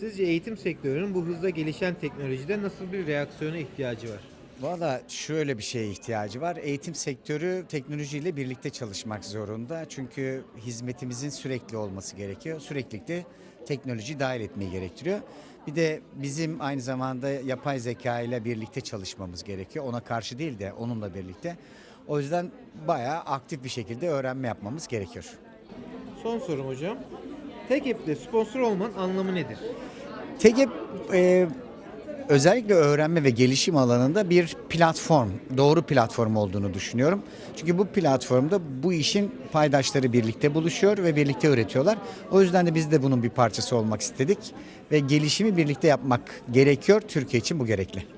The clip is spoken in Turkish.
Sizce eğitim sektörünün bu hızla gelişen teknolojide nasıl bir reaksiyona ihtiyacı var? Valla şöyle bir şeye ihtiyacı var. Eğitim sektörü teknolojiyle birlikte çalışmak zorunda. Çünkü hizmetimizin sürekli olması gerekiyor. Süreklilikte teknoloji dahil etmeyi gerektiriyor. Bir de bizim aynı zamanda yapay zeka ile birlikte çalışmamız gerekiyor. Ona karşı değil de onunla birlikte. O yüzden bayağı aktif bir şekilde öğrenme yapmamız gerekiyor. Son sorum hocam. Tek app'te sponsor olmanın anlamı nedir? TEGEP e, özellikle öğrenme ve gelişim alanında bir platform, doğru platform olduğunu düşünüyorum. Çünkü bu platformda bu işin paydaşları birlikte buluşuyor ve birlikte üretiyorlar. O yüzden de biz de bunun bir parçası olmak istedik ve gelişimi birlikte yapmak gerekiyor. Türkiye için bu gerekli.